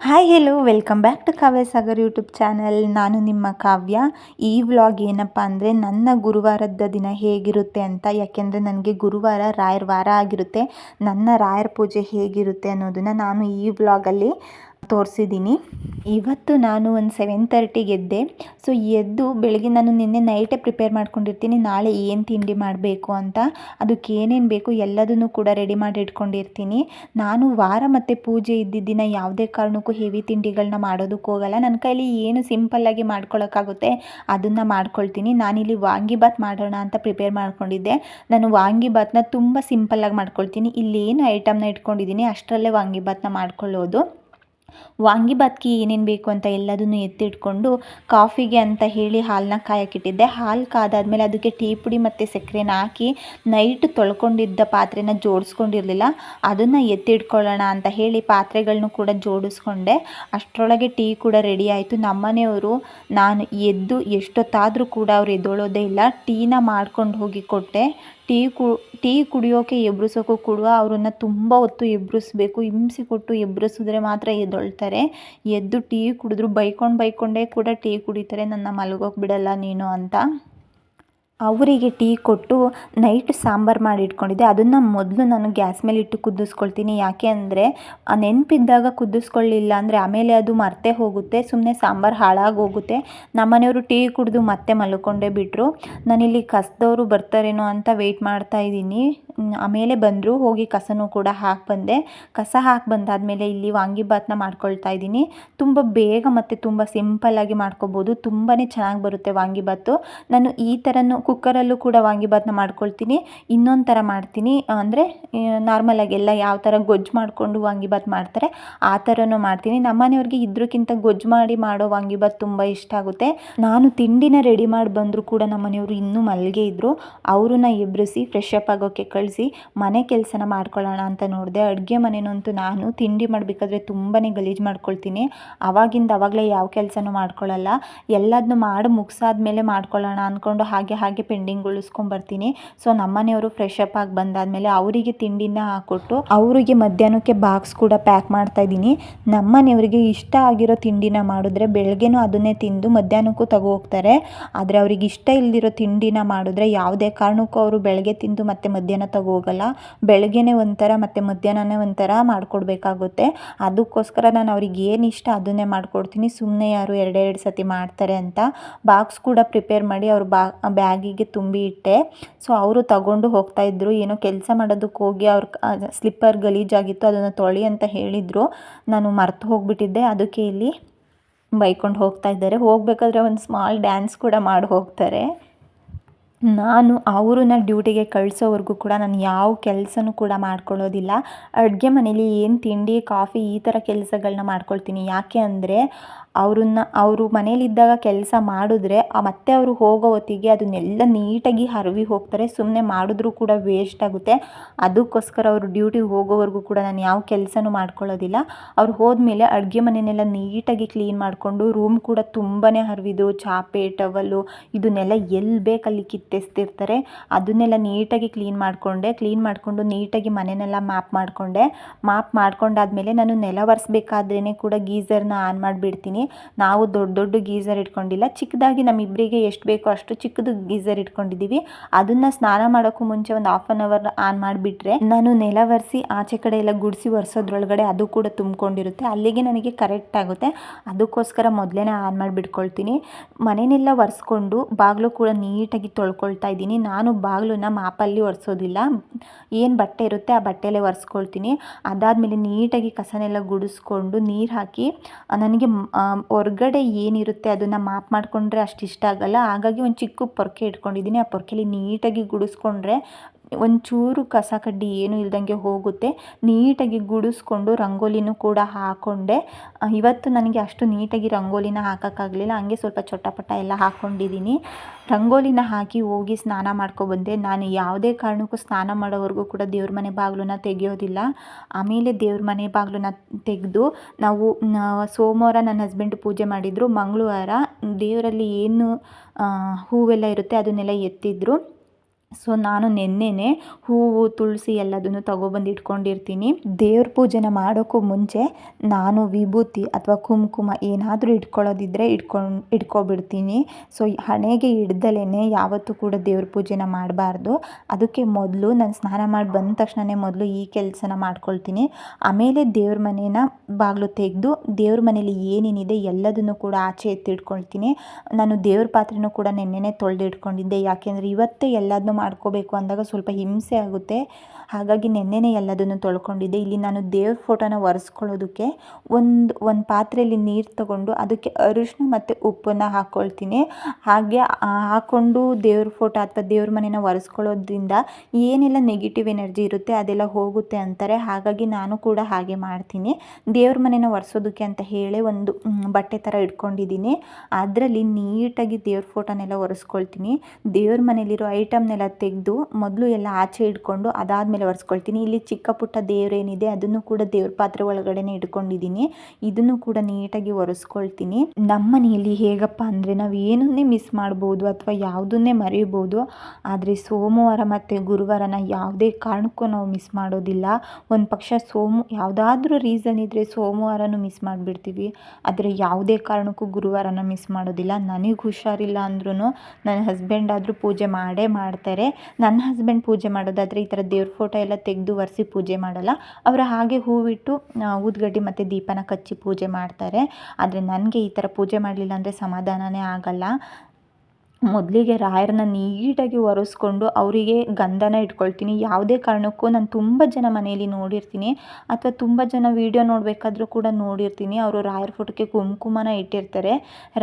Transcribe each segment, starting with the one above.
Hi hello welcome back to Kavya Sagar YouTube channel ನಾನು ನಿಮ್ಮ ಕಾವ್ಯ. ಈ ವ್ಲಾಗ್ ಏನಪ್ಪ ಅಂದರೆ ನನ್ನ ಗುರುವಾರದ ದಿನ ಹೇಗಿರುತ್ತೆ ಅಂತ, ಯಾಕೆಂದರೆ ನನಗೆ ಗುರುವಾರ, ರಾಯರ ವಾರ ಆಗಿರುತ್ತೆ. ನನ್ನ ರಾಯರ ಪೂಜೆ ಹೇಗಿರುತ್ತೆ ಅನ್ನೋದನ್ನು ನಾನು ಈ ವ್ಲಾಗಲ್ಲಿ ತೋರಿಸಿದ್ದೀನಿ. ಇವತ್ತು ನಾನು ಒಂದು ಸೆವೆನ್ ತರ್ಟಿಗೆ ಎದ್ದೆ ಸೊ ಎದ್ದು ಬೆಳಗ್ಗೆ ನಾನು ನಿನ್ನೆ ನೈಟೇ ಪ್ರಿಪೇರ್ ಮಾಡ್ಕೊಂಡಿರ್ತೀನಿ. ನಾಳೆ ಏನು ತಿಂಡಿ ಮಾಡಬೇಕು ಅಂತ. ಅದಕ್ಕೆ ಏನೇನು ಬೇಕು ಎಲ್ಲದನ್ನು ಕೂಡ ರೆಡಿ ಮಾಡಿ ಇಟ್ಕೊಂಡಿರ್ತೀನಿ. ನಾನು ವಾರ ಮತ್ತು ಪೂಜೆ ಇದ್ದಿದ್ದ ದಿನ ಯಾವುದೇ ಕಾರಣಕ್ಕೂ ಹೆವಿ ತಿಂಡಿಗಳನ್ನ ಮಾಡೋದಕ್ಕೆ ಹೋಗಲ್ಲ. ನನ್ನ ಕೈಲಿ ಏನು ಸಿಂಪಲ್ಲಾಗಿ ಮಾಡ್ಕೊಳ್ಳೋಕ್ಕಾಗುತ್ತೆ ಅದನ್ನು ಮಾಡ್ಕೊಳ್ತೀನಿ. ನಾನಿಲ್ಲಿ ವಾಂಗಿಬಾತ್ ಮಾಡೋಣ ಅಂತ ಪ್ರಿಪೇರ್ ಮಾಡ್ಕೊಂಡಿದ್ದೆ. ನಾನು ವಾಂಗಿಬಾತ್ನ ತುಂಬ ಸಿಂಪಲ್ಲಾಗಿ ಮಾಡ್ಕೊಳ್ತೀನಿ. ಇಲ್ಲಿ ಏನು ಐಟಮ್ನ ಇಟ್ಕೊಂಡಿದ್ದೀನಿ. ಅಷ್ಟರಲ್ಲೇ ವಾಂಗಿಬಾತ್ನ ಮಾಡ್ಕೊಳ್ಳೋದು. ವಾಂಗಿಬಾತ್ಗೆ ಏನೇನು ಬೇಕು ಅಂತ ಎಲ್ಲದನ್ನು ಎತ್ತಿಟ್ಕೊಂಡು ಕಾಫಿಗೆ ಅಂತ ಹೇಳಿ ಹಾಲನ್ನ ಕಾಯಕ್ಕಿಟ್ಟಿದ್ದೆ. ಹಾಲು ಕಾದಾದಮೇಲೆ ಅದಕ್ಕೆ ಟೀ ಪುಡಿ ಮತ್ತು ಸಕ್ಕರೆನ ಹಾಕಿ ನೈಟ್ ತೊಳ್ಕೊಂಡಿದ್ದ ಪಾತ್ರೆನ ಜೋಡಿಸ್ಕೊಂಡಿರಲಿಲ್ಲ. ಅದನ್ನು ಎತ್ತಿಟ್ಕೊಳ್ಳೋಣ ಅಂತ ಹೇಳಿ ಪಾತ್ರೆಗಳನ್ನು ಕೂಡ ಜೋಡಿಸ್ಕೊಂಡೆ. ಅಷ್ಟರೊಳಗೆ ಟೀ ಕೂಡ ರೆಡಿ ಆಯಿತು. ನಮ್ಮನೆಯವರು ನಾನು ಎದ್ದು ಎಷ್ಟೊತ್ತಾದರೂ ಕೂಡ ಅವ್ರು ಎದ್ದೊಳೋದೇ ಇಲ್ಲ. ಟೀನ ಮಾಡ್ಕೊಂಡು ಹೋಗಿ ಕೊಟ್ಟೆ. ಟೀ ಕು, ಟೀ ಕುಡಿಯೋಕೆ ಎಬ್ಬಿಸೋಕ್ಕೂ ಕೂಡ ಅವ್ರನ್ನ ತುಂಬ ಹೊತ್ತು ಎಬ್ಬಿಸ್ಬೇಕು ಹಿಂಸೆ ಕೊಟ್ಟು ಎಬ್ಬಿಸಿದ್ರೆ ಮಾತ್ರ ಎದ್ದೊಳ್ತಾರೆ ಎದ್ದು ಟೀ ಕುಡಿದ್ರು ಬೈಕೊಂಡು ಬೈಕೊಂಡೇ ಕೂಡ ಟೀ ಕುಡಿತಾರೆ. ನನ್ನ ಮಲಗೋಕೆ ಬಿಡಲ್ಲ ನೀನು ಅಂತ. ಅವರಿಗೆ ಟೀ ಕೊಟ್ಟು ನೈಟ್ ಸಾಂಬಾರು ಮಾಡಿ ಇಟ್ಕೊಂಡಿದ್ದೆ ಅದನ್ನು ಮೊದಲು ನಾನು ಗ್ಯಾಸ್ ಮೇಲೆ ಇಟ್ಟು ಕುದಿಸ್ಕೊಳ್ತೀನಿ. ಯಾಕೆ ಅಂದರೆ ನೆನಪಿದ್ದಾಗ ಕುದಿಸ್ಕೊಳ್ಳಿಲ್ಲ ಅಂದರೆ ಆಮೇಲೆ ಅದು ಮರ್ತೆ ಹೋಗುತ್ತೆ. ಸುಮ್ಮನೆ ಸಾಂಬಾರು ಹಾಳಾಗಿ ಹೋಗುತ್ತೆ. ನಮ್ಮನೆಯವರು ಟೀ ಕುಡಿದು ಮತ್ತೆ ಮಲ್ಕೊಂಡೇ ಬಿಟ್ಟರು ನಾನಿಲ್ಲಿ ಕಸದವರು ಬರ್ತಾರೇನೋ ಅಂತ ವೆಯ್ಟ್ ಮಾಡ್ತಾ ಇದ್ದೀನಿ. ಆಮೇಲೆ ಬಂದರು. ಹೋಗಿ ಕಸನೂ ಕೂಡ ಹಾಕಿ ಬಂದೆ. ಕಸ ಹಾಕಿ ಬಂದಾದಮೇಲೆ ಇಲ್ಲಿ ವಾಂಗಿಬಾತನ್ನ ಮಾಡ್ಕೊಳ್ತಾ ಇದ್ದೀನಿ. ತುಂಬ ಬೇಗ ಮತ್ತು ತುಂಬ ಸಿಂಪಲ್ಲಾಗಿ ಮಾಡ್ಕೋಬೋದು. ತುಂಬಾ ಚೆನ್ನಾಗಿ ಬರುತ್ತೆ ವಾಂಗಿಬಾತು ನಾನು ಈ ಥರನೂ ಕುಕ್ಕರಲ್ಲೂ ಕೂಡ ವಾಂಗಿಬಾತನ್ನ ಮಾಡ್ಕೊಳ್ತೀನಿ. ಇನ್ನೊಂದು ಥರ ಮಾಡ್ತೀನಿ ಅಂದರೆ ನಾರ್ಮಲಾಗಿ ಎಲ್ಲ ಯಾವ ಥರ ಗೊಜ್ಜು ಮಾಡಿಕೊಂಡು ವಾಂಗಿಬಾತ್ ಮಾಡ್ತಾರೆ, ಆ ಥರನೂ ಮಾಡ್ತೀನಿ. ನಮ್ಮನೆಯವ್ರಿಗೆ ಇದ್ರಕ್ಕಿಂತ ಗೊಜ್ಜು ಮಾಡಿ ಮಾಡೋ ವಾಂಗಿಬಾತ್ ತುಂಬ ಇಷ್ಟ ಆಗುತ್ತೆ. ನಾನು ತಿಂಡಿನ ರೆಡಿ ಮಾಡಿ ಬಂದರೂ ಕೂಡ ನಮ್ಮನೆಯವರು ಇನ್ನೂ ಮಲ್ಗೆ ಇದ್ದರು ಅವ್ರನ್ನ ಎಬ್ಬಿಸಿ ಫ್ರೆಶ್ ಅಪ್ ಆಗೋಕ್ಕೆ ಕಳಿಸಿ, ಮನೆ ಕೆಲಸನ ಮಾಡ್ಕೊಳ್ಳೋಣ ಅಂತ ನೋಡಿದೆ. ಅಡುಗೆ ಮನೆಯಂತೂ ನಾನು ತಿಂಡಿ ಮಾಡಬೇಕಾದ್ರೆ ತುಂಬಾ ಗಲೀಜು ಮಾಡ್ಕೊಳ್ತೀನಿ. ಅವಾಗಿಂದ ಅವಾಗಲೇ ಯಾವ ಕೆಲಸನೂ ಮಾಡ್ಕೊಳ್ಳಲ್ಲ ಎಲ್ಲದನ್ನೂ ಮಾಡಿ ಮುಗಿಸಾದ್ಮೇಲೆ ಮಾಡ್ಕೊಳ್ಳೋಣ ಅಂದ್ಕೊಂಡು ಹಾಗೆ ಹಾಗೆ ಪೆಂಡಿಂಗ್ ಉಳಿಸ್ಕೊಂಬರ್ತೀನಿ. ಸೊ ನಮ್ಮನೆಯವರು ಫ್ರೆಶ್ ಅಪ್ ಆಗಿ ಬಂದಾದಮೇಲೆ ಅವರಿಗೆ ತಿಂಡಿನ ಹಾಕ್ಕೊಟ್ಟು ಅವರಿಗೆ ಮಧ್ಯಾಹ್ನಕ್ಕೆ ಬಾಕ್ಸ್ ಕೂಡ ಪ್ಯಾಕ್ ಮಾಡ್ತಾ ಇದ್ದೀನಿ. ನಮ್ಮನೆಯವರಿಗೆ ಇಷ್ಟ ಆಗಿರೋ ತಿಂಡಿನ ಮಾಡಿದ್ರೆ ಬೆಳಗ್ಗೆನೂ ಅದನ್ನೇ ತಿಂದು ಮಧ್ಯಾಹ್ನಕ್ಕೂ ತಗೋ ಹೋಗ್ತಾರೆ. ಆದರೆ ಅವ್ರಿಗೆ ಇಷ್ಟ ಇಲ್ಲದಿರೋ ತಿಂಡಿನ ಮಾಡಿದ್ರೆ ಯಾವುದೇ ಕಾರಣಕ್ಕೂ ಅವರು ಬೆಳಗ್ಗೆ ತಿಂದು ಮತ್ತೆ ಮಧ್ಯಾಹ್ನ ತಗೋ ಹೋಗಲ್ಲ. ಬೆಳಗ್ಗೆನೇ ಒಂಥರ ಮತ್ತೆ ಮಧ್ಯಾಹ್ನನೇ ಒಂಥರ ಮಾಡಿಕೊಡ್ಬೇಕಾಗುತ್ತೆ. ಅದಕ್ಕೋಸ್ಕರ ನಾನು ಅವ್ರಿಗೆ ಏನು ಇಷ್ಟ ಅದನ್ನೇ ಮಾಡಿಕೊಡ್ತೀನಿ. ಸುಮ್ಮನೆ ಯಾರು ಎರಡೆರಡು ಸತಿ ಮಾಡ್ತಾರೆ ಅಂತ. ಬಾಕ್ಸ್ ಕೂಡ ಪ್ರಿಪೇರ್ ಮಾಡಿ ಅವ್ರು ಬಾ ಬ್ಯಾಗಿಗೆ ತುಂಬಿ ಇಟ್ಟೆ. ಸೊ ಅವರು ತಗೊಂಡು ಹೋಗ್ತಾ ಇದ್ರು. ಏನೋ ಕೆಲಸ ಮಾಡೋದಕ್ಕೆ ಹೋಗಿ ಅವ್ರ ಸ್ಲಿಪ್ಪರ್ ಗಲೀಜಾಗಿತ್ತು, ಅದನ್ನು ತೊಳಿ ಅಂತ ಹೇಳಿದರು. ನಾನು ಮರ್ತು ಹೋಗಿಬಿಟ್ಟಿದ್ದೆ. ಅದಕ್ಕೆ ಇಲ್ಲಿ ಬೈಕೊಂಡು ಹೋಗ್ತಾ ಇದ್ದಾರೆ. ಹೋಗಬೇಕಾದ್ರೆ ಒಂದು ಸ್ಮಾಲ್ ಡ್ಯಾನ್ಸ್ ಕೂಡ ಮಾಡಿ ಹೋಗ್ತಾರೆ. ನಾನು ಅವ್ರನ್ನ ಡ್ಯೂಟಿಗೆ ಕಳಿಸೋವರೆಗೂ ಕೂಡ ನಾನು ಯಾವ ಕೆಲಸನೂ ಕೂಡ ಮಾಡ್ಕೊಳ್ಳೋದಿಲ್ಲ. ಅಡುಗೆ ಮನೇಲಿ ಏನು ತಿಂಡಿ, ಕಾಫಿ ಈ ಥರ ಕೆಲಸಗಳನ್ನ ಮಾಡ್ಕೊಳ್ತೀನಿ. ಯಾಕೆ ಅಂದರೆ ಅವ್ರನ್ನ, ಅವರು ಮನೇಲಿದ್ದಾಗ ಕೆಲಸ ಮಾಡಿದ್ರೆ ಮತ್ತೆ ಅವರು ಹೋಗೋ ಹೊತ್ತಿಗೆ ಅದನ್ನೆಲ್ಲ ನೀಟಾಗಿ ಹರವಿ ಹೋಗ್ತಾರೆ. ಸುಮ್ಮನೆ ಮಾಡಿದ್ರೂ ಕೂಡ ವೇಸ್ಟ್ ಆಗುತ್ತೆ. ಅದಕ್ಕೋಸ್ಕರ ಅವರು ಡ್ಯೂಟಿಗೆ ಹೋಗೋವರೆಗೂ ಕೂಡ ನಾನು ಯಾವ ಕೆಲಸನೂ ಮಾಡ್ಕೊಳ್ಳೋದಿಲ್ಲ. ಅವ್ರು ಹೋದ್ಮೇಲೆ ಅಡುಗೆ ಮನೆಯನ್ನೆಲ್ಲ ನೀಟಾಗಿ ಕ್ಲೀನ್ ಮಾಡಿಕೊಂಡು ರೂಮ್ ಕೂಡ ತುಂಬಾ ಹರಿವಿದ್ರು. ಚಾಪೆ ಟವಲ್ಲು ಇದನ್ನೆಲ್ಲ ಎಲ್ಲಿ ಬೇಕಲ್ಲಿ ಕಿತ್ತೆಸ್ತಿರ್ತಾರೆ. ಅದನ್ನೆಲ್ಲ ನೀಟಾಗಿ ಕ್ಲೀನ್ ಮಾಡಿಕೊಂಡೆ. ಕ್ಲೀನ್ ಮಾಡಿಕೊಂಡು ನೀಟಾಗಿ ಮನೆಯನ್ನೆಲ್ಲ ಮ್ಯಾಪ್ ಮಾಡಿಕೊಂಡೆ. ಮ್ಯಾಪ್ ಮಾಡ್ಕೊಂಡಾದ್ಮೇಲೆ ನಾನು ನೆಲ ಒರೆಸ್ಬೇಕಾದ್ರೇ ಕೂಡ ಗೀಝರ್ನ ಆನ್ ಮಾಡಿಬಿಡ್ತೀನಿ. ನಾವು ದೊಡ್ಡ ದೊಡ್ಡ ಗೀಝರ್ ಇಟ್ಕೊಂಡಿಲ್ಲ. ಚಿಕ್ಕದಾಗಿ ನಮ್ಮಿಬ್ಬರಿಗೆ ಎಷ್ಟು ಬೇಕೋ ಅಷ್ಟು ಚಿಕ್ಕದು ಗೀಝರ್ ಇಟ್ಕೊಂಡಿದ್ದೀವಿ ಅದನ್ನು ಸ್ನಾನ ಮಾಡೋಕ್ಕೂ ಮುಂಚೆ ಒಂದು ಹಾಫ್ ಆನ್ ಅವರ್ ಆನ್ ಮಾಡಿಬಿಟ್ರೆ ನಾನು ನೆಲ ಒರೆಸಿ ಆಚೆ ಕಡೆ ಎಲ್ಲ ಗುಡಿಸಿ ಒರೆಸೋದ್ರೊಳಗಡೆ ಅದು ಕೂಡ ತುಂಬಿಕೊಂಡಿರುತ್ತೆ. ಅಲ್ಲಿಗೆ ನನಗೆ ಕರೆಕ್ಟ್ ಆಗುತ್ತೆ. ಅದಕ್ಕೋಸ್ಕರ ಮೊದಲೇ ಆನ್ ಮಾಡಿಬಿಟ್ಕೊಳ್ತೀನಿ. ಮನೆಯೆಲ್ಲ ಒರೆಸ್ಕೊಂಡು ಬಾಗಿಲು ಕೂಡ ನೀಟಾಗಿ ತೊಳ್ಕೊಳ್ತಾ ಇದ್ದೀನಿ. ನಾನು ಬಾಗಿಲನ್ನ ಮಾಪಲ್ಲಿ ಒರೆಸೋದಿಲ್ಲ. ಏನು ಬಟ್ಟೆ ಇರುತ್ತೆ ಆ ಬಟ್ಟೆಯಲ್ಲೇ ಒರೆಸ್ಕೊಳ್ತೀನಿ. ಅದಾದಮೇಲೆ ನೀಟಾಗಿ ಕಸನೆಲ್ಲ ಗುಡಿಸ್ಕೊಂಡು ನೀರು ಹಾಕಿ ನನಗೆ ಹೊರ್ಗಡೆ ಏನಿರುತ್ತೆ ಅದನ್ನು ಮಾಪ್ ಮಾಡಿಕೊಂಡ್ರೆ ಅಷ್ಟು ಇಷ್ಟ ಆಗಲ್ಲ. ಹಾಗಾಗಿ ಒಂದು ಚಿಕ್ಕ ಪೊರ್ಕೆ ಇಟ್ಕೊಂಡಿದ್ದೀನಿ ಆ ಪೊರ್ಕೆಲಿ ನೀಟಾಗಿ ಗುಡಿಸ್ಕೊಂಡ್ರೆ ಒಂಚೂರು ಕಸ ಕಡ್ಡಿ ಏನು ಇಲ್ದಂಗೆ ಹೋಗುತ್ತೆ. ನೀಟಾಗಿ ಗುಡಿಸ್ಕೊಂಡು ರಂಗೋಲಿನೂ ಕೂಡ ಹಾಕ್ಕೊಂಡೆ ಇವತ್ತು ನನಗೆ ಅಷ್ಟು ನೀಟಾಗಿ ರಂಗೋಲಿನ ಹಾಕೋಕ್ಕಾಗಲಿಲ್ಲ. ಹಂಗೆ ಸ್ವಲ್ಪ ಚೊಟ್ಟಪಟ ಎಲ್ಲ ಹಾಕ್ಕೊಂಡಿದ್ದೀನಿ ರಂಗೋಲಿನ ಹಾಕಿ ಹೋಗಿ ಸ್ನಾನ ಮಾಡ್ಕೊಬಂದೆ ನಾನು ಯಾವುದೇ ಕಾರಣಕ್ಕೂ ಸ್ನಾನ ಮಾಡೋವರೆಗೂ ಕೂಡ ದೇವ್ರ ಮನೆ ಬಾಗಿಲನ್ನ ತೆಗೆಯೋದಿಲ್ಲ. ಆಮೇಲೆ ದೇವ್ರ ಮನೆ ಬಾಗಿಲನ್ನ ತೆಗೆದು ನಾವು ಸೋಮವಾರ ನನ್ನ ಹಸ್ಬೆಂಡ್ ಪೂಜೆ ಮಾಡಿದರು. ಮಂಗಳವಾರ ದೇವರಲ್ಲಿ ಏನು ಹೂವೆಲ್ಲ ಇರುತ್ತೆ ಅದನ್ನೆಲ್ಲ ಎತ್ತಿದ್ರು. ಸೊ ನಾನು ನಿನ್ನೆನೆ ಹೂವು, ತುಳಸಿ ಎಲ್ಲದನ್ನು ತಗೊಬಂದು ಇಟ್ಕೊಂಡಿರ್ತೀನಿ. ದೇವ್ರ ಪೂಜೆನ ಮಾಡೋಕ್ಕೂ ಮುಂಚೆ ನಾನು ವಿಭೂತಿ ಅಥವಾ ಕುಂಕುಮ ಏನಾದರೂ ಇಟ್ಕೊಳ್ಳೋದಿದ್ದರೆ ಇಟ್ಕೊಂಡು ಇಟ್ಕೊಬಿಡ್ತೀನಿ. ಸೊ ಹಣೆಗೆ ಹಿಡ್ದಲೇ ಯಾವತ್ತೂ ಕೂಡ ದೇವ್ರ ಪೂಜೆನ ಮಾಡಬಾರ್ದು. ಅದಕ್ಕೆ ಮೊದಲು ನಾನು ಸ್ನಾನ ಮಾಡಿ ಬಂದ ತಕ್ಷಣವೇ ಮೊದಲು ಈ ಕೆಲಸನ ಮಾಡ್ಕೊಳ್ತೀನಿ. ಆಮೇಲೆ ದೇವ್ರ ಮನೇನ ಬಾಗಿಲು ತೆಗೆದು ದೇವ್ರ ಮನೇಲಿ ಏನೇನಿದೆ ಎಲ್ಲದನ್ನು ಕೂಡ ಆಚೆ ಎತ್ತಿಟ್ಕೊಳ್ತೀನಿ ನಾನು ದೇವ್ರ ಪಾತ್ರೆನೂ ಕೂಡ ನೆನ್ನೆನೇ ತೊಳೆದು ಇಟ್ಕೊಂಡಿದ್ದೆ ಯಾಕೆಂದರೆ ಇವತ್ತೇ ಎಲ್ಲದನ್ನೂ ಮಾಡ್ಕೋಬೇಕು ಅಂದಾಗ ಸ್ವಲ್ಪ ಹಿಂಸೆ ಆಗುತ್ತೆ. ಹಾಗಾಗಿ ನೆನ್ನೆನೇ ಎಲ್ಲದನ್ನು ತೊಳ್ಕೊಂಡಿದ್ದೆ. ಇಲ್ಲಿ ನಾನು ದೇವ್ರ ಫೋಟೋನ ಒರೆಸ್ಕೊಳ್ಳೋದಕ್ಕೆ ಒಂದು ಒಂದು ಪಾತ್ರೆಯಲ್ಲಿ ನೀರು ತಗೊಂಡು ಅದಕ್ಕೆ ಅರಿಶಿನ ಮತ್ತು ಉಪ್ಪನ್ನು ಹಾಕ್ಕೊಳ್ತೀನಿ ಹಾಗೆ ಹಾಕ್ಕೊಂಡು ದೇವ್ರ ಫೋಟೋ ಅಥವಾ ದೇವ್ರ ಮನೇನ ಒರೆಸ್ಕೊಳ್ಳೋದ್ರಿಂದ ಏನೆಲ್ಲ ನೆಗೆಟಿವ್ ಎನರ್ಜಿ ಇರುತ್ತೆ ಅದೆಲ್ಲ ಹೋಗುತ್ತೆ ಅಂತಾರೆ. ಹಾಗಾಗಿ ನಾನು ಕೂಡ ಹಾಗೆ ಮಾಡ್ತೀನಿ. ದೇವ್ರ ಮನೇನ ಒರೆಸೋದಕ್ಕೆ ಅಂತ ಹೇಳಿ ಒಂದು ಬಟ್ಟೆ ಥರ ಇಟ್ಕೊಂಡಿದ್ದೀನಿ. ಅದರಲ್ಲಿ ನೀಟಾಗಿ ದೇವ್ರ ಫೋಟೋನೆಲ್ಲ ಒರೆಸ್ಕೊಳ್ತೀನಿ. ದೇವ್ರ ಮನೇಲಿರೋ ಐಟಮ್ನೆಲ್ಲ ತೆಗೆದು ಮೊದಲು ಎಲ್ಲ ಆಚೆ ಇಟ್ಕೊಂಡು ಅದಾದಮೇಲೆ ಒರೆಸ್ಕೊಳ್ತೀನಿ. ಇಲ್ಲಿ ಚಿಕ್ಕ ಪುಟ್ಟ ದೇವರೇನಿದೆ ಅದನ್ನು ಕೂಡ ದೇವ್ರ ಪಾತ್ರೆ ಒಳಗಡೆನೆ ಇಟ್ಕೊಂಡಿದ್ದೀನಿ. ಇದನ್ನು ಕೂಡ ನೀಟಾಗಿ ಒರೆಸ್ಕೊಳ್ತೀನಿ. ನಮ್ಮ ಮನೆಯಲ್ಲಿ ಹೇಗಪ್ಪ ಅಂದರೆ ನಾವು ಏನನ್ನೇ ಮಿಸ್ ಮಾಡ್ಬೋದು ಅಥವಾ ಯಾವುದನ್ನೇ ಮರೆಯಬಹುದು ಆದರೆ ಸೋಮವಾರ ಮತ್ತು ಗುರುವಾರನ ಯಾವುದೇ ಕಾರಣಕ್ಕೂ ನಾವು ಮಿಸ್ ಮಾಡೋದಿಲ್ಲ. ಒಂದು ಪಕ್ಷ ಸೋಮ, ಯಾವುದಾದ್ರೂ ರೀಸನ್ ಇದ್ದರೆ ಸೋಮವಾರನೂ ಮಿಸ್ ಮಾಡಿಬಿಡ್ತೀವಿ. ಆದರೆ ಯಾವುದೇ ಕಾರಣಕ್ಕೂ ಗುರುವಾರನ ಮಿಸ್ ಮಾಡೋದಿಲ್ಲ. ನನಗೆ ಹುಷಾರಿಲ್ಲ ಅಂದ್ರೂ ನನ್ನ ಹಸ್ಬೆಂಡ್ ಆದರೂ ಪೂಜೆ ಮಾಡೇ ಮಾಡ್ತಾರೆ. ನನ್ನ ಹಸ್ಬೆಂಡ್ ಪೂಜೆ ಮಾಡೋದಾದರೆ ಈ ಥರ ದೇವ್ರ ಫೋಟೋ ಎಲ್ಲ ತೆಗೆದು ಒರೆಸಿ ಪೂಜೆ ಮಾಡಲ್ಲ. ಅವರು ಹಾಗೆ ಹೂವಿಟ್ಟು ಊದ್ಗಡ್ಡಿ ಮತ್ತು ದೀಪನ ಕಚ್ಚಿ ಪೂಜೆ ಮಾಡ್ತಾರೆ. ಆದರೆ ನನಗೆ ಈ ಥರ ಪೂಜೆ ಮಾಡಲಿಲ್ಲ ಅಂದರೆ ಸಮಾಧಾನನೇ ಆಗಲ್ಲ. ಮೊದಲಿಗೆ ರಾಯರನ್ನ ನೀಟಾಗಿ ಒರೆಸ್ಕೊಂಡು ಅವರಿಗೆ ಗಂಧನ ಇಟ್ಕೊಳ್ತೀನಿ. ಯಾವುದೇ ಕಾರಣಕ್ಕೂ ನಾನು ತುಂಬ ಜನ ಮನೆಯಲ್ಲಿ ನೋಡಿರ್ತೀನಿ. ಅಥವಾ ತುಂಬ ಜನ ವೀಡಿಯೋ ನೋಡಬೇಕಾದ್ರೂ ಕೂಡ ನೋಡಿರ್ತೀನಿ. ಅವರು ರಾಯರ ಫೋಟೋಕ್ಕೆ ಕುಂಕುಮನ ಇಟ್ಟಿರ್ತಾರೆ.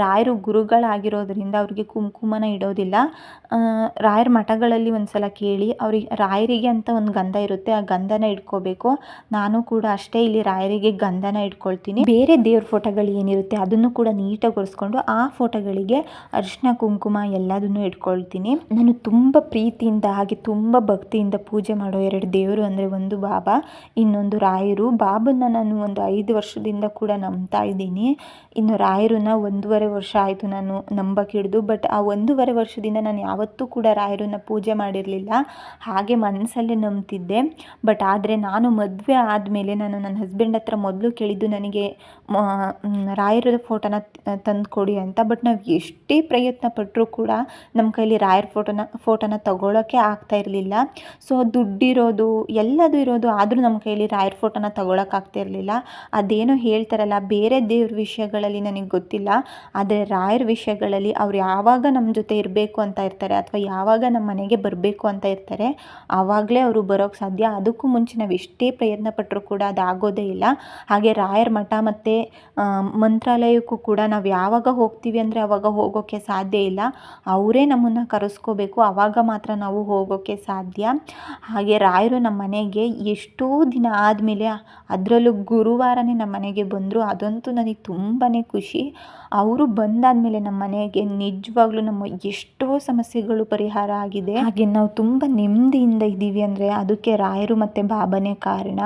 ರಾಯರು ಗುರುಗಳಾಗಿರೋದ್ರಿಂದ ಅವರಿಗೆ ಕುಂಕುಮನ ಇಡೋದಿಲ್ಲ. ರಾಯರ ಮಠಗಳಲ್ಲಿ ಒಂದು ಸಲ ಕೇಳಿ ಅವ್ರಿಗೆ, ರಾಯರಿಗೆ ಅಂತ ಒಂದು ಗಂಧ ಇರುತ್ತೆ, ಆ ಗಂಧನ ಇಟ್ಕೋಬೇಕು. ನಾನು ಕೂಡ ಅಷ್ಟೇ ಇಲ್ಲಿ ರಾಯರಿಗೆ ಗಂಧನ ಇಟ್ಕೊಳ್ತೀನಿ. ಬೇರೆ ದೇವ್ರ ಫೋಟೋಗಳು ಏನಿರುತ್ತೆ ಅದನ್ನು ಕೂಡ ನೀಟಾಗಿ ಒರೆಸ್ಕೊಂಡು ಆ ಫೋಟೋಗಳಿಗೆ ಅರಿಶಿನ, ಕುಂಕುಮ ಎಲ್ಲದನ್ನು ಇಟ್ಕೊಳ್ತೀನಿ. ನಾನು ತುಂಬ ಪ್ರೀತಿಯಿಂದ ಹಾಗೆ ತುಂಬ ಭಕ್ತಿಯಿಂದ ಪೂಜೆ ಮಾಡೋ ಎರಡು ದೇವರು ಅಂದರೆ ಒಂದು ಬಾಬಾ, ಇನ್ನೊಂದು ರಾಯರು. ಬಾಬನ್ನ ನಾನು ಒಂದು ಐದು ವರ್ಷದಿಂದ ಕೂಡ ನಂಬ್ತಾ ಇದ್ದೀನಿ. ಇನ್ನು ರಾಯರನ್ನ ಒಂದೂವರೆ ವರ್ಷ ಆಯಿತು ನಾನು ನಂಬಕ್ಕೆ ಹಿಡಿದು ಬಟ್ ಆ ಒಂದೂವರೆ ವರ್ಷದಿಂದ ನಾನು ಯಾವತ್ತೂ ಕೂಡ ರಾಯರನ್ನ ಪೂಜೆ ಮಾಡಿರಲಿಲ್ಲ. ಹಾಗೆ ಮನಸ್ಸಲ್ಲೇ ನಂಬ್ತಿದ್ದೆ. ಬಟ್ ಆದರೆ ನಾನು ಮದುವೆ ಆದಮೇಲೆ ನಾನು ನನ್ನ ಹಸ್ಬೆಂಡ್ ಹತ್ರ ಮೊದಲು ಕೇಳಿದ್ದು ನನಗೆ ರಾಯರ ಫೋಟೋನ ತಂದು ಕೊಡಿ ಅಂತ. ಬಟ್ ನಾವು ಎಷ್ಟೇ ಪ್ರಯತ್ನ ಪಟ್ಟರೂ ಕೂಡ ನಮ್ಮ ಕೈಲಿ ರಾಯರ್ ಫೋಟೋನ ಫೋಟೋನ ತಗೊಳ್ಳೋಕ್ಕೆ ಆಗ್ತಾ ಇರಲಿಲ್ಲ. ಸೊ ದುಡ್ಡಿರೋದು, ಎಲ್ಲದು ಇರೋದು ಆದರೂ ನಮ್ಮ ಕೈಲಿ ರಾಯರ್ ಫೋಟೋನ ತಗೊಳಕ್ಕೆ ಇರಲಿಲ್ಲ. ಅದೇನೋ ಹೇಳ್ತಾರಲ್ಲ, ಬೇರೆ ದೇವ್ರ ವಿಷಯಗಳಲ್ಲಿ ನನಗೆ ಗೊತ್ತಿಲ್ಲ. ಆದರೆ ರಾಯರ್ ವಿಷಯಗಳಲ್ಲಿ ಅವ್ರು ಯಾವಾಗ ನಮ್ಮ ಜೊತೆ ಇರಬೇಕು ಅಂತ ಇರ್ತಾರೆ ಅಥವಾ ಯಾವಾಗ ನಮ್ಮ ಮನೆಗೆ ಬರಬೇಕು ಅಂತ ಇರ್ತಾರೆ ಆವಾಗಲೇ ಅವರು ಬರೋಕ್ಕೆ ಸಾಧ್ಯ. ಅದಕ್ಕೂ ಮುಂಚೆ ನಾವು ಎಷ್ಟೇ ಪ್ರಯತ್ನ ಪಟ್ಟರೂ ಕೂಡ ಅದು ಆಗೋದೇ ಇಲ್ಲ. ಹಾಗೆ ರಾಯರ್ ಮಠ ಮತ್ತು ಮಂತ್ರಾಲಯಕ್ಕೂ ಕೂಡ ನಾವು ಯಾವಾಗ ಹೋಗ್ತೀವಿ ಅಂದರೆ ಆವಾಗ ಹೋಗೋಕ್ಕೆ ಸಾಧ್ಯ ಇಲ್ಲ. ಅವರೇ ನಮ್ಮನ್ನು ಕರೆಸ್ಕೋಬೇಕು. ಆವಾಗ ಮಾತ್ರ ನಾವು ಹೋಗೋಕ್ಕೆ ಸಾಧ್ಯ. ಹಾಗೆ ರಾಯರು ನಮ್ಮ ಮನೆಗೆ ಎಷ್ಟೋ ದಿನ ಆದಮೇಲೆ ಅದರಲ್ಲೂ ಗುರುವಾರನೇ ನಮ್ಮ ಮನೆಗೆ ಬಂದರು. ಅದಂತೂ ನನಗೆ ತುಂಬಾ ಖುಷಿ. ಅವರು ಬಂದಾದಮೇಲೆ ನಮ್ಮ ಮನೆಗೆ ನಿಜವಾಗ್ಲೂ ನಮ್ಮ ಎಷ್ಟೋ ಸಮಸ್ಯೆಗಳು ಪರಿಹಾರ ಆಗಿದೆ. ಹಾಗೆ ನಾವು ತುಂಬ ನೆಮ್ಮದಿಯಿಂದ ಇದ್ದೀವಿ ಅಂದರೆ ಅದಕ್ಕೆ ರಾಯರು ಮತ್ತು ಬಾಬನೇ ಕಾರಣ.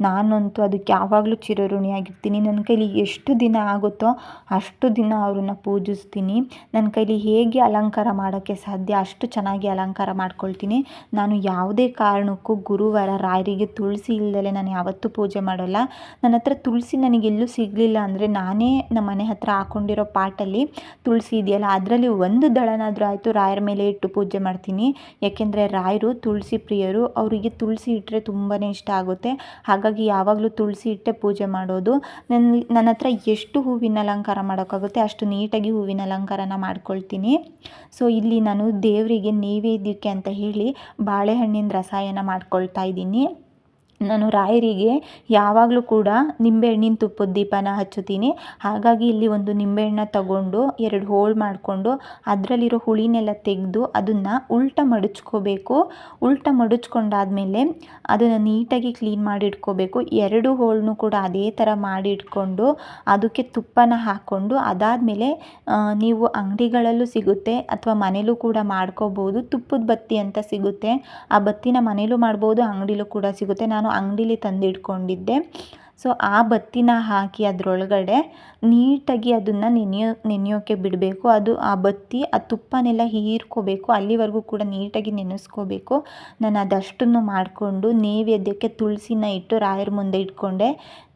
ನಾನಂತೂ ಅದಕ್ಕೆ ಯಾವಾಗಲೂ ಚಿರಋಣಿಯಾಗಿರ್ತೀನಿ. ನನ್ನ ಕೈಲಿ ಎಷ್ಟು ದಿನ ಆಗುತ್ತೋ ಅಷ್ಟು ದಿನ ಅವ್ರನ್ನ ಪೂಜಿಸ್ತೀನಿ. ನನ್ನ ಕೈಲಿ ಹೇಗೆ ಅಲಂಕಾರ ಮಾಡೋಕ್ಕೆ ಸಾಧ್ಯ? ಅಷ್ಟು ಚೆನ್ನಾಗಿ ಅಲಂಕಾರ ಮಾಡ್ಕೊಳ್ತೀನಿ. ನಾನು ಯಾವುದೇ ಕಾರಣಕ್ಕೂ ಗುರುವಾರ ರಾಯರಿಗೆ ತುಳಸಿ ಇಲ್ದಲೆ ನಾನು ಯಾವತ್ತೂ ಪೂಜೆ ಮಾಡೋಲ್ಲ. ನನ್ನ ಹತ್ರ ತುಳಸಿ ನನಗೆಲ್ಲೂ ಸಿಗಲಿಲ್ಲ ಅಂದರೆ ನಾನೇ ನಮ್ಮ ಮನೆ ಹತ್ರ ಹಾಕೊಂಡಿರೋ ಪಾಟಲ್ಲಿ ತುಳಸಿ ಇದೆಯಲ್ಲ, ಅದರಲ್ಲಿ ಒಂದು ದಳನಾದರೂ ಆಯಿತು ರಾಯರ ಮೇಲೆ ಇಟ್ಟು ಪೂಜೆ ಮಾಡ್ತೀನಿ. ಯಾಕೆಂದರೆ ರಾಯರು, ತುಳಸಿ ಪ್ರಿಯರು, ಅವರಿಗೆ ತುಳಸಿ ಇಟ್ಟರೆ ತುಂಬಾ ಇಷ್ಟ ಆಗುತ್ತೆ. ಹಾಗಾಗಿ ಯಾವಾಗಲೂ ತುಳಸಿ ಇಟ್ಟೆ ಪೂಜೆ ಮಾಡೋದು. ನನ್ನ ನನ್ನ ಹತ್ರ ಎಷ್ಟು ಹೂವಿನ ಅಲಂಕಾರ ಮಾಡೋಕ್ಕಾಗುತ್ತೆ ಅಷ್ಟು ನೀಟಾಗಿ ಹೂವಿನ ಅಲಂಕಾರನ ಮಾಡ್ಕೊಳ್ತೀನಿ. ಸೊ ಇಲ್ಲಿ ನಾನು ದೇವರಿಗೆ ನೈವೇದ್ಯಕ್ಕೆ ಅಂತ ಹೇಳಿ ಬಾಳೆಹಣ್ಣಿನ ರಸಾಯನ ಮಾಡ್ಕೊಳ್ತಾ ಇದ್ದೀನಿ. ನಾನು ರಾಯರಿಗೆ ಯಾವಾಗಲೂ ಕೂಡ ನಿಂಬೆಹಣ್ಣಿನ ತುಪ್ಪದ ದೀಪನ ಹಚ್ಚುತ್ತೀನಿ. ಹಾಗಾಗಿ ಇಲ್ಲಿ ಒಂದು ನಿಂಬೆಹಣ್ಣ ತಗೊಂಡು, ಎರಡು ಹೋಳು ಮಾಡಿಕೊಂಡು, ಅದರಲ್ಲಿರೋ ಹುಳಿನೆಲ್ಲ ತೆಗೆದು ಅದನ್ನು ಉಲ್ಟ ಮಡಚ್ಕೋಬೇಕು. ಉಲ್ಟ ಮಡಚ್ಕೊಂಡಾದ್ಮೇಲೆ ಅದನ್ನು ನೀಟಾಗಿ ಕ್ಲೀನ್ ಮಾಡಿ ಇಟ್ಕೋಬೇಕು ಎರಡು ಹೋಳನ್ನು ಕೂಡ ಅದೇ ಥರ ಮಾಡಿ ಇಟ್ಕೊಂಡು ಅದಕ್ಕೆ ತುಪ್ಪನ ಹಾಕ್ಕೊಂಡು ಅದಾದಮೇಲೆ ನೀವು ಅಂಗಡಿಗಳಲ್ಲೂ ಸಿಗುತ್ತೆ ಅಥವಾ ಮನೇಲೂ ಕೂಡ ಮಾಡ್ಕೋಬೋದು. ತುಪ್ಪದ ಬತ್ತಿ ಅಂತ ಸಿಗುತ್ತೆ. ಆ ಬತ್ತಿನ ಮನೇಲೂ ಮಾಡ್ಬೋದು, ಅಂಗಡಿಲೂ ಕೂಡ ಸಿಗುತ್ತೆ. ನಾನು ಅಂಗಡೀಲಿ ತಂದಿಟ್ಕೊಂಡಿದ್ದೆ. ಸೊ ಆ ಬತ್ತಿನ ಹಾಕಿ ಅದರೊಳಗಡೆ ನೀಟಾಗಿ ಅದನ್ನು ನೆನೆಯೋ ನೆನೆಯೋಕ್ಕೆ ಬಿಡಬೇಕು. ಅದು ಆ ಬತ್ತಿ, ಆ ತುಪ್ಪನೆಲ್ಲ ಹೀರ್ಕೋಬೇಕು. ಅಲ್ಲಿವರೆಗೂ ಕೂಡ ನೀಟಾಗಿ ನೆನೆಸ್ಕೋಬೇಕು. ನಾನು ಅದಷ್ಟನ್ನು ಮಾಡಿಕೊಂಡು ನೈವೇದ್ಯಕ್ಕೆ ತುಳಸಿನ ಇಟ್ಟು ರಾಯರ ಮುಂದೆ ಇಟ್ಕೊಂಡೆ.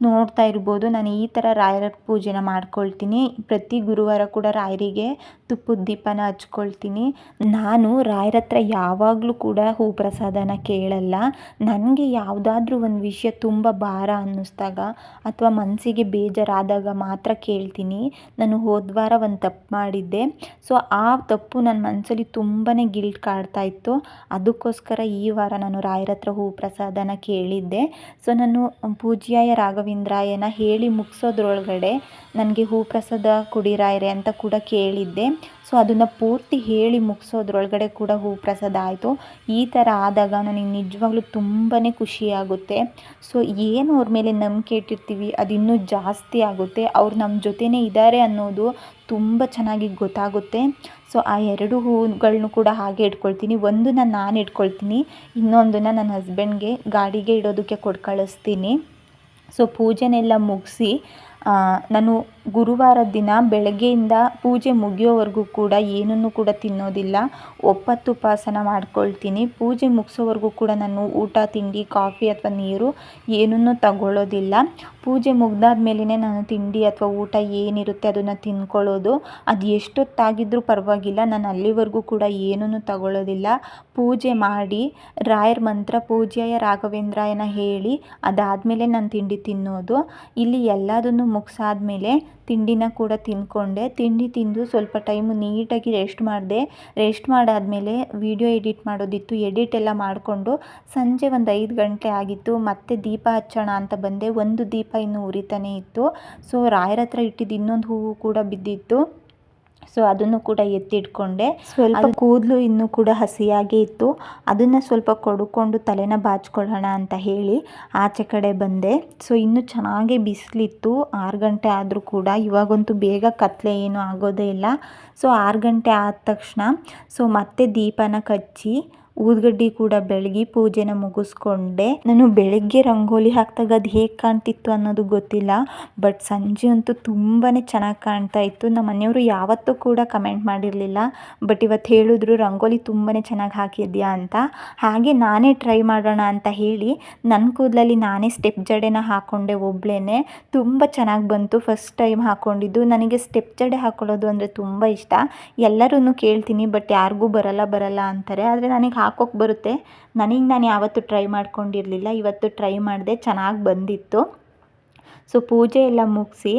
ನೋಡ್ತಾ ಇರ್ಬೋದು. ನಾನು ಈ ಥರ ರಾಯರ ಪೂಜೆನ ಮಾಡ್ಕೊಳ್ತೀನಿ. ಪ್ರತಿ ಗುರುವಾರ ಕೂಡ ರಾಯರಿಗೆ ತುಪ್ಪದ ದೀಪನ ಹಚ್ಕೊಳ್ತೀನಿ. ನಾನು ರಾಯರ ಹತ್ರ ಯಾವಾಗಲೂ ಕೂಡ ಹೂ ಪ್ರಸಾದನ ಕೇಳಲ್ಲ. ನನಗೆ ಯಾವುದಾದ್ರೂ ಒಂದು ವಿಷಯ ತುಂಬ ಭಾರ ಅನ್ನಿಸ್ದಾಗ ಅಥವಾ ಮನಸ್ಸಿಗೆ ಬೇಜಾರಾದಾಗ ಮಾತ್ರ ಕೇಳ್ತೀನಿ. ನಾನು ಹೋದ ವಾರ ಒಂದು ತಪ್ಪು ಮಾಡಿದ್ದೆ. ಸೊ, ಆ ತಪ್ಪು ನನ್ನ ಮನಸ್ಸಲ್ಲಿ ತುಂಬಾ ಗಿಲ್ಟ್ ಕಾಡ್ತಾ ಇತ್ತು. ಅದಕ್ಕೋಸ್ಕರ ಈ ವಾರ ನಾನು ರಾಯರ ಹತ್ರ ಹೂ ಪ್ರಸಾದನ ಕೇಳಿದ್ದೆ. ಸೊ, ನಾನು ಪೂಜ್ಯಾಯ ರಾಘವೇಂದ್ರಾಯನ ಹೇಳಿ ಮುಗಿಸೋದ್ರೊಳಗಡೆ ನನಗೆ ಹೂ ಪ್ರಸಾದ ಕುಡಿರಾಯರೆ ಅಂತ ಕೂಡ ಕೇಳಿದ್ದೆ. ಸೊ ಅದನ್ನು ಪೂರ್ತಿ ಹೇಳಿ ಮುಗಿಸೋದ್ರೊಳಗಡೆ ಕೂಡ ಹೂ ಪ್ರಸಾದ ಆಯಿತು. ಈ ಥರ ಆದಾಗ ನನಗೆ ನಿಜವಾಗ್ಲೂ ತುಂಬಾ ಖುಷಿಯಾಗುತ್ತೆ ಸೊ ಏನು ಅವ್ರ ಮೇಲೆ ನಂಬಿಕೆ ಇಟ್ಟಿರ್ತೀವಿ, ಅದು ಇನ್ನೂ ಜಾಸ್ತಿ ಆಗುತ್ತೆ. ಅವ್ರು ನಮ್ಮ ಜೊತೆನೇ ಇದ್ದಾರೆ ಅನ್ನೋದು ತುಂಬ ಚೆನ್ನಾಗಿ ಗೊತ್ತಾಗುತ್ತೆ. ಸೊ ಆ ಎರಡು ಹೂಗಳನ್ನು ಕೂಡ ಹಾಗೆ ಇಟ್ಕೊಳ್ತೀನಿ. ಒಂದನ್ನ ನಾನು ಇಟ್ಕೊಳ್ತೀನಿ, ಇನ್ನೊಂದನ್ನು ನನ್ನ ಹಸ್ಬೆಂಡ್ಗೆ ಗಾಡಿಗೆ ಇಡೋದಕ್ಕೆ ಕೊಟ್ಟು ಕಳಿಸ್ತೀನಿ. ಸೊ ಪೂಜೆನೆಲ್ಲ ಮುಗಿಸಿ ನಾನು ಗುರುವಾರದ ದಿನ ಬೆಳಗ್ಗೆಯಿಂದ ಪೂಜೆ ಮುಗಿಯೋವರೆಗೂ ಕೂಡ ಏನನ್ನು ಕೂಡ ತಿನ್ನೋದಿಲ್ಲ. ಒಪ್ಪತ್ತು ಉಪಾಸನ ಮಾಡ್ಕೊಳ್ತೀನಿ. ಪೂಜೆ ಮುಗಿಸೋವರೆಗೂ ಕೂಡ ನಾನು ಊಟ, ತಿಂಡಿ, ಕಾಫಿ ಅಥವಾ ನೀರು ಏನನ್ನೂ ತಗೊಳ್ಳೋದಿಲ್ಲ. ಪೂಜೆ ಮುಗ್ದಾದ ಮೇಲೇ ನಾನು ತಿಂಡಿ ಅಥವಾ ಊಟ ಏನಿರುತ್ತೆ ಅದನ್ನು ತಿನ್ಕೊಳ್ಳೋದು, ಅದು ಎಷ್ಟೊತ್ತಾಗಿದ್ರೂ ಪರವಾಗಿಲ್ಲ. ನಾನು ಅಲ್ಲಿವರೆಗೂ ಕೂಡ ಏನೂ ತಗೊಳ್ಳೋದಿಲ್ಲ ಪೂಜೆ ಮಾಡಿ, ರಾಯರ ಮಂತ್ರ ಪೂಜೆಯ ರಾಘವೇಂದ್ರಾಯನ ಹೇಳಿ, ಅದಾದಮೇಲೆ ನಾನು ತಿಂಡಿ ತಿನ್ನೋದು. ಇಲ್ಲಿ ಎಲ್ಲದನ್ನು ಮುಗಿಸಾದ್ಮೇಲೆ ತಿಂಡಿನ ಕೂಡ ತಿನ್ಕೊಂಡೆ. ತಿಂಡಿ ತಿಂದು ಸ್ವಲ್ಪ ಟೈಮು ನೀಟಾಗಿ ರೆಸ್ಟ್ ಮಾಡಿದೆ. ರೆಸ್ಟ್ ಮಾಡಾದಮೇಲೆ ವೀಡಿಯೋ ಎಡಿಟ್ ಮಾಡೋದಿತ್ತು. ಎಡಿಟ್ ಎಲ್ಲ ಮಾಡಿಕೊಂಡು ಸಂಜೆ ಒಂದು ಐದು ಗಂಟೆ ಆಗಿತ್ತು. ಮತ್ತೆ ದೀಪ ಹಚ್ಚೋಣ ಅಂತ ಬಂದೆ. ಒಂದು ದೀಪ ಇನ್ನೂ ಉರಿತಾನೇ ಇತ್ತು. ಸೊ ರಾಯರ ಹತ್ರ ಇಟ್ಟಿದ್ದು ಇನ್ನೊಂದು ಹೂವು ಕೂಡ ಬಿದ್ದಿತ್ತು. ಸೊ ಅದನ್ನು ಕೂಡ ಎತ್ತಿಟ್ಕೊಂಡೆ. ಸ್ವಲ್ಪ ಕೂದಲು ಇನ್ನೂ ಕೂಡ ಹಸಿಯಾಗೇ ಇತ್ತು. ಅದನ್ನು ಸ್ವಲ್ಪ ಕೊಡ್ಕೊಂಡು ತಲೆನ ಬಾಚ್ಕೊಳ್ಳೋಣ ಅಂತ ಹೇಳಿ ಆಚೆ ಕಡೆ ಬಂದೆ. ಸೊ ಇನ್ನೂ ಚೆನ್ನಾಗೇ ಬಿಸಿಲಿತ್ತು. ಆರು ಗಂಟೆ ಆದರೂ ಕೂಡ. ಇವಾಗಂತೂ ಬೇಗ ಕತ್ಲೆ ಏನೂ ಆಗೋದೇ ಇಲ್ಲ. ಸೊ ಆರು ಗಂಟೆ ಆದ ತಕ್ಷಣ. ಸೊ ಮತ್ತೆ ದೀಪನ ಕಚ್ಚಿ. ಊದ್ಗಡ್ಡಿ ಕೂಡ ಬೆಳಗಿ ಪೂಜೆನ ಮುಗಿಸ್ಕೊಂಡೆ. ನಾನು ಬೆಳಗ್ಗೆ ರಂಗೋಲಿ ಹಾಕಿದಾಗ ಅದು ಹೇಗೆ ಕಾಣ್ತಿತ್ತು ಅನ್ನೋದು ಗೊತ್ತಿಲ್ಲ. ಬಟ್ ಸಂಜೆ ಅಂತೂ ತುಂಬಾ ಚೆನ್ನಾಗಿ ಕಾಣ್ತಾ ಇತ್ತು. ನಮ್ಮ ಮನೆಯವರು ಯಾವತ್ತೂ ಕೂಡ ಕಮೆಂಟ್ ಮಾಡಿರಲಿಲ್ಲ. ಬಟ್ ಇವತ್ತು ಹೇಳಿದ್ರು, ರಂಗೋಲಿ ತುಂಬಾ ಚೆನ್ನಾಗಿ ಹಾಕಿದ್ಯಾ ಅಂತ. ಹಾಗೆ ನಾನೇ ಟ್ರೈ ಮಾಡೋಣ ಅಂತ ಹೇಳಿ ನನ್ನ ಕೂದಲಲ್ಲಿ ನಾನೇ ಸ್ಟೆಪ್ ಜಡೆನ ಹಾಕ್ಕೊಂಡೆ ಒಬ್ಳೇ ತುಂಬ ಚೆನ್ನಾಗಿ ಬಂತು ಫಸ್ಟ್ ಟೈಮ್ ಹಾಕ್ಕೊಂಡಿದ್ದು ನನಗೆ ಸ್ಟೆಪ್ ಜಡೆ ಹಾಕೊಳ್ಳೋದು ಅಂದರೆ ತುಂಬ ಇಷ್ಟ. ಎಲ್ಲರೂ ಕೇಳ್ತೀನಿ, ಬಟ್ ಯಾರಿಗೂ ಬರಲ್ಲ ಬರಲ್ಲ ಅಂತಾರೆ. ಆದರೆ ನನಗೆ ಹಾಕೋಕ್ಕೆ ಬರುತ್ತೆ. ನನಗೆ ನಾನು ಯಾವತ್ತೂ ಟ್ರೈ ಮಾಡ್ಕೊಂಡಿರಲಿಲ್ಲ. ಇವತ್ತು ಟ್ರೈ ಮಾಡಿದೆ ಚೆನ್ನಾಗಿ ಬಂದಿತ್ತು. ಸೊ ಪೂಜೆ ಎಲ್ಲ ಮುಗಿಸಿ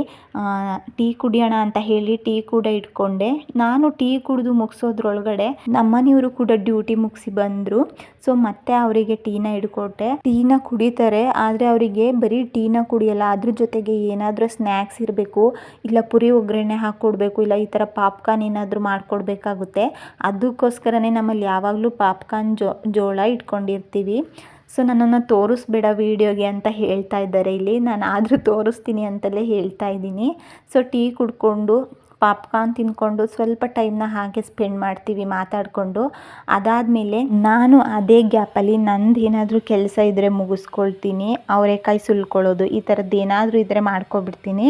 ಟೀ ಕುಡಿಯೋಣ ಅಂತ ಹೇಳಿ ಟೀ ಕೂಡ ಇಟ್ಕೊಂಡೆ. ನಾನು ಟೀ ಕುಡಿದು ಮುಗಿಸೋದ್ರೊಳಗಡೆ ನಮ್ಮನೆಯವರು ಕೂಡ ಡ್ಯೂಟಿ ಮುಗಿಸಿ ಬಂದರು. ಸೊ ಮತ್ತೆ ಅವರಿಗೆ ಟೀನ ಇಡ್ಕೊಟ್ಟೆ ಟೀನ ಕುಡಿತಾರೆ, ಆದರೆ ಅವರಿಗೆ ಬರೀ ಟೀನ ಕುಡಿಯಲ್ಲ, ಅದ್ರ ಜೊತೆಗೆ ಏನಾದರೂ ಸ್ನ್ಯಾಕ್ಸ್ ಇರಬೇಕು, ಇಲ್ಲ ಪುರಿ ಒಗ್ಗರಣೆ ಹಾಕ್ಕೊಡ್ಬೇಕು, ಇಲ್ಲ ಈ ಥರ ಪಾಪ್ಕಾರ್ನ್ ಏನಾದರೂ ಮಾಡಿಕೊಡ್ಬೇಕಾಗುತ್ತೆ. ಅದಕ್ಕೋಸ್ಕರನೇ ನಮ್ಮಲ್ಲಿ ಯಾವಾಗಲೂ ಪಾಪ್ಕಾರ್ನ್ ಜೋಳ ಇಟ್ಕೊಂಡಿರ್ತೀವಿ. ಸೊ ನನ್ನನ್ನು ತೋರಿಸ್ಬೇಡ ವೀಡಿಯೋಗೆ ಅಂತ ಹೇಳ್ತಾ ಇದ್ದಾರೆ ಇಲ್ಲಿ. ನಾನು ಆದರೂ ತೋರಿಸ್ತೀನಿ ಅಂತಲೇ ಹೇಳ್ತಾ ಇದ್ದೀನಿ. ಸೊ ಟೀ ಕುಡ್ಕೊಂಡು ಪಾಪ್ಕಾರ್ನ್ ತಿಂದ್ಕೊಂಡು ಸ್ವಲ್ಪ ಟೈಮ್ನ ಹಾಗೆ ಸ್ಪೆಂಡ್ ಮಾಡ್ತೀವಿ, ಮಾತಾಡಿಕೊಂಡು. ಅದಾದಮೇಲೆ ನಾನು ಅದೇ ಗ್ಯಾಪಲ್ಲಿ ನಂದು ಏನಾದರೂ ಕೆಲಸ ಇದ್ದರೆ ಮುಗಿಸ್ಕೊಳ್ತೀನಿ, ಅವರೆಕಾಯಿ ಸುಲ್ಕೊಳ್ಳೋದು, ಈ ಥರದ್ದು ಏನಾದರೂ ಇದ್ದರೆ ಮಾಡ್ಕೊಬಿಡ್ತೀನಿ.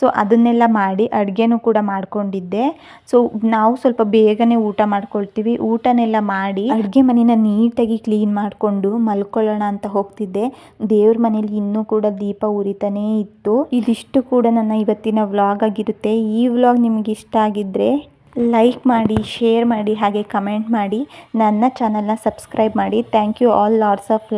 ಸೊ, ಅದನ್ನೆಲ್ಲ ಮಾಡಿ ಅಡುಗೆನೂ ಕೂಡ ಮಾಡ್ಕೊಂಡಿದ್ದೆ. ಸೊ, ನಾವು ಸ್ವಲ್ಪ ಬೇಗನೆ ಊಟ ಮಾಡ್ಕೊಳ್ತೀವಿ. ಊಟನೆಲ್ಲ ಮಾಡಿ ಅಡುಗೆ ಮನೇನ ನೀಟಾಗಿ ಕ್ಲೀನ್ ಮಾಡಿಕೊಂಡು ಮಲ್ಕೊಳ್ಳೋಣ ಅಂತ ಹೋಗ್ತಿದ್ದೆ. ದೇವ್ರ ಮನೇಲಿ ಇನ್ನೂ ಕೂಡ ದೀಪ ಉರಿತಾನೇ ಇತ್ತು. ಇದಿಷ್ಟು ಕೂಡ ನನ್ನ ಇವತ್ತಿನ ವ್ಲಾಗ್ ಆಗಿರುತ್ತೆ. ಈ ವ್ಲಾಗ್ ನಿಮಗೆ ಇಷ್ಟ ಆಗಿದ್ದರೆ ಲೈಕ್ ಮಾಡಿ ಶೇರ್ ಮಾಡಿ, ಹಾಗೆ ಕಮೆಂಟ್ ಮಾಡಿ. ನನ್ನ ಚಾನಲ್ನ ಸಬ್ಸ್ಕ್ರೈಬ್ ಮಾಡಿ. Thank you all lords of